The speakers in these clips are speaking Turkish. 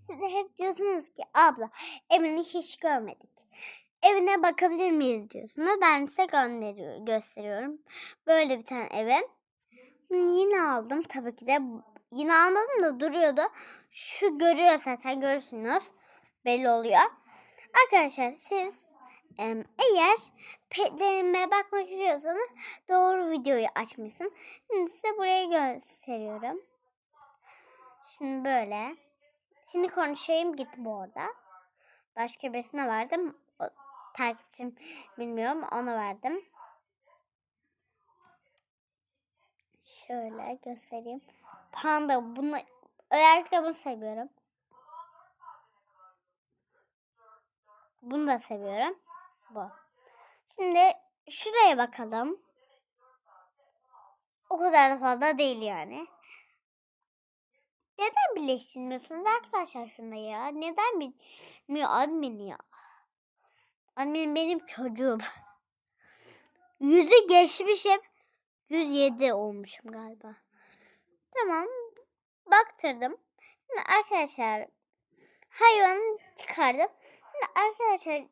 Siz hep diyorsunuz ki abla evini hiç görmedik. Evine bakabilir miyiz diyorsunuz. Ben size gönderiyorum, gösteriyorum. Böyle bir tane evim. Yine aldım tabii ki de. Yine almadım da duruyordu. Şu görüyor zaten görürsünüz. Belli oluyor. Arkadaşlar siz eğer petlerime bakmak istiyorsanız doğru videoyu açmışsın. Şimdi size burayı gösteriyorum. Şimdi böyle. Şimdi konuşayım git bu arada. Başka birisine verdim. O, takipçim bilmiyorum ona verdim. Şöyle göstereyim. Panda bunu özellikle bunu seviyorum. Bunu da seviyorum. Bu. Şimdi şuraya bakalım. O kadar da fazla değil yani. Neden birleştirmiyorsunuz arkadaşlar şunu ya? Neden bilmiyor admin ya? Admin benim çocuğum. Yüzü geçmiş hep. 107 olmuşum galiba. Tamam. Baktırdım. Şimdi arkadaşlar hayvanı çıkardım. Şimdi arkadaşlar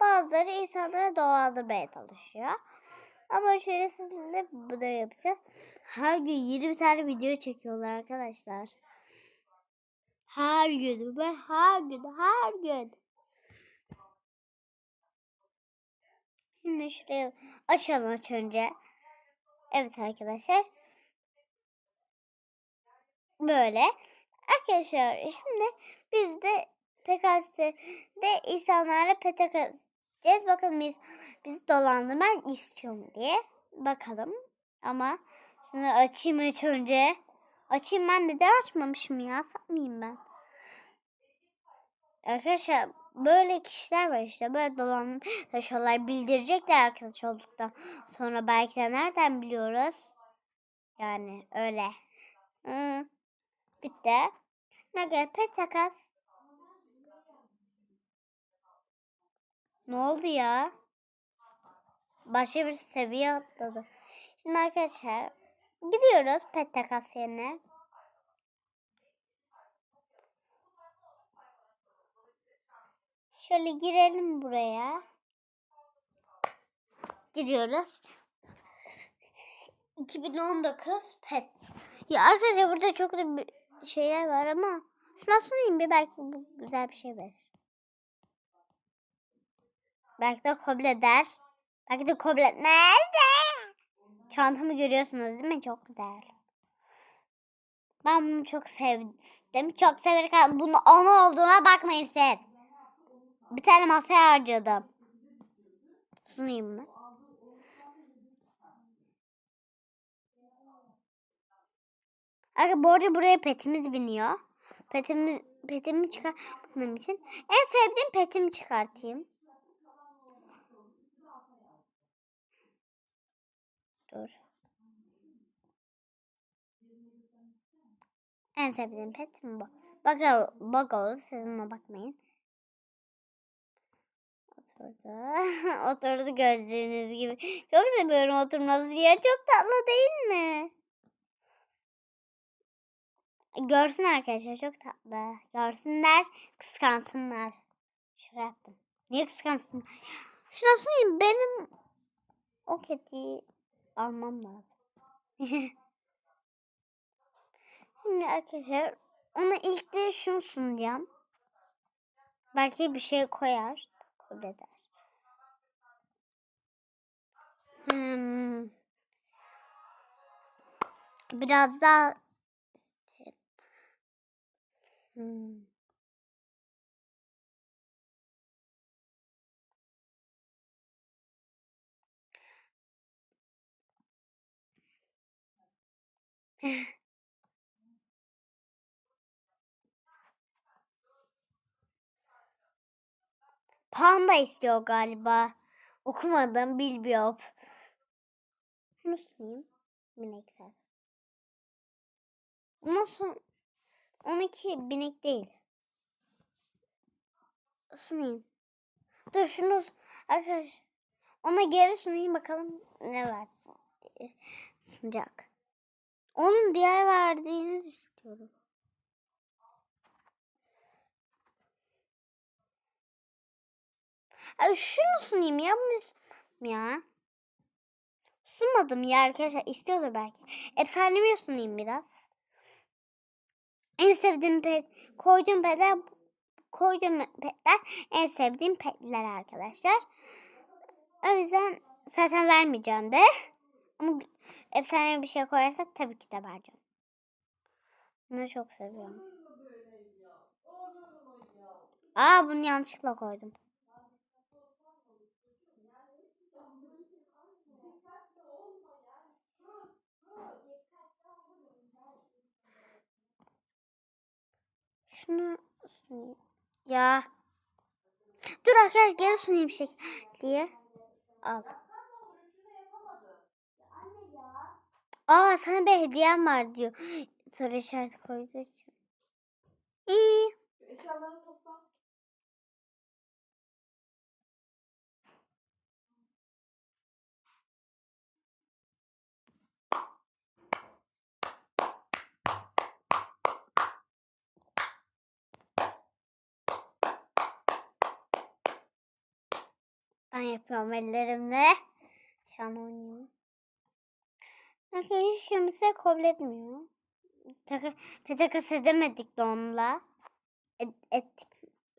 bazıları insanları dolandırmaya çalışıyor. Ama şöyle sizinle bu da yapacağız. Her gün 20 tane video çekiyorlar arkadaşlar. Her gün ve her gün her gün. Şimdi şuraya açalım aç önce. Evet arkadaşlar. Böyle. Arkadaşlar şimdi biz de PKS'de insanlarla petek edeceğiz. Bakalım biz bizi dolandırmak istiyor mu diye. Bakalım. Ama şunu açayım aç önce. Açayım ben de de açmamışım ya. Satmayayım ben. Arkadaşlar böyle kişiler var işte. Böyle dolandırmışlar bildirecekler arkadaş olduktan sonra belki de nereden biliyoruz? Yani öyle. Hı. Bitti. Kadar pet takas. Ne oldu ya? Başka bir seviye atladı. Şimdi arkadaşlar gidiyoruz pet yerine. Şöyle girelim buraya. Giriyoruz. 2019 pet. Ya arkadaşlar burada çok da bir şeyler var ama şuna sunayım bir belki bu güzel bir şey verir. Belki de kabul eder. Belki de kabul etmez. Çantamı görüyorsunuz değil mi? Çok güzel. Ben bunu çok sevdim. Çok severek bunu onu olduğuna bakmayın siz. Bir tane masaya harcadım. Sunayım bunu. Arkadaşlar bu arada buraya petimiz biniyor. Petimi, petimi çıkartmam için. En sevdiğim petimi çıkartayım. Dur. En sevdiğim petim bu. Bakar, bak oldu siz ona bakmayın. Oturdu. Oturdu gördüğünüz gibi. Çok seviyorum oturması ya. Çok tatlı değil mi? Görsün arkadaşlar çok tatlı. Görsünler, kıskansınlar. Şaka yaptım. Niye kıskansınlar? Söyleyeyim benim o kediyi almam lazım. Şimdi arkadaşlar ona ilk de şunu sunacağım. Belki bir şey koyar. Kabul. Hmm. Biraz daha Hmm. Panda istiyor galiba. Okumadım bilmiyorum. Nasıl Bineksel. Nasıl? 12 binek değil. Sunayım. Dur şunu arkadaş. Ona geri sunayım bakalım ne var. Sunacak. Onun diğer verdiğini istiyorum. Ya şunu sunayım ya bunu ya. Sunmadım ya arkadaşlar istiyordur belki. Efsanemi sunayım biraz. En sevdiğim pet, koyduğum petler koyduğum petler en sevdiğim petler arkadaşlar. O yüzden zaten vermeyeceğim de. Ama efsane bir şey koyarsak tabii ki de vereceğim. Bunu çok seviyorum. Aa bunu yanlışlıkla koydum. Şunu. Ya. Dur arkadaşlar geri sunayım diye. Al. Aa sana bir hediyem var diyor. Soru işareti koyduğu için. İyi. Eşyalarını topla. Ben yapıyorum ellerimle. Şu an oynayayım. Arkadaşlar hiç kimse kabul etmiyor. Taka, takas edemedik de onunla. Et, ettik.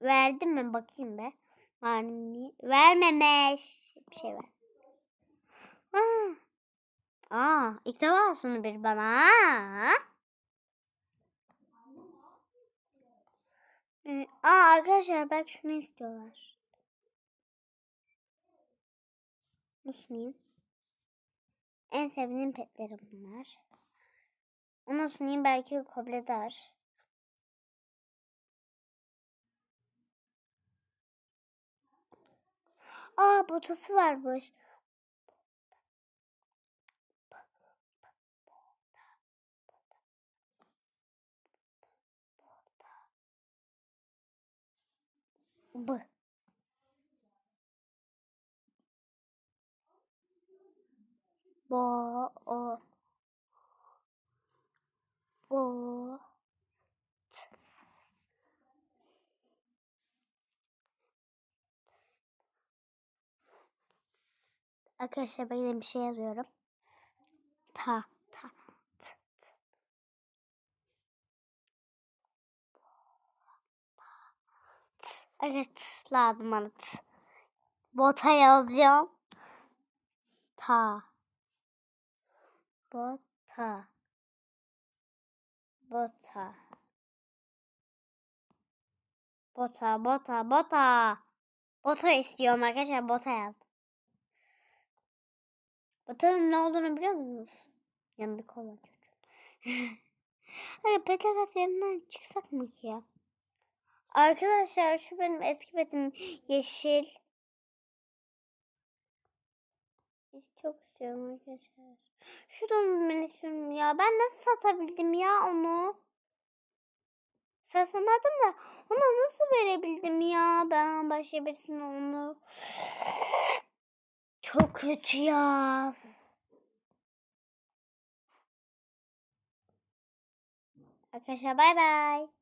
Verdi mi bakayım be. Var mı. Vermemiş. Bir şey ver. Aa. Aa, ilk defa sunu bir bana. Aa. Aa arkadaşlar belki şunu istiyorlar. Sunayım. En sevdiğim petlerim bunlar. Onu sunayım belki kabul eder. Aa botası varmış. Bu. Bo o bo Arkadaşlar ben yine bir şey yazıyorum. Ta ta t, t. T. Evet t lazım bana t. Bota yazacağım. Ta. Bota. Bota. Bota, bota, bota. Bota istiyorum arkadaşlar. Bota yazdım. Botanın ne olduğunu biliyor musunuz? Yanındaki olan çocuk. Hayır PTK yerinden çıksak mı ki ya? Arkadaşlar şu benim eski betim yeşil. Çok istiyorum arkadaşlar. Şuradan ben istiyorum ya. Ben nasıl satabildim ya onu? Satamadım da ona nasıl verebildim ya? Ben başka birisine onu. Çok kötü ya. Arkadaşlar bay bay.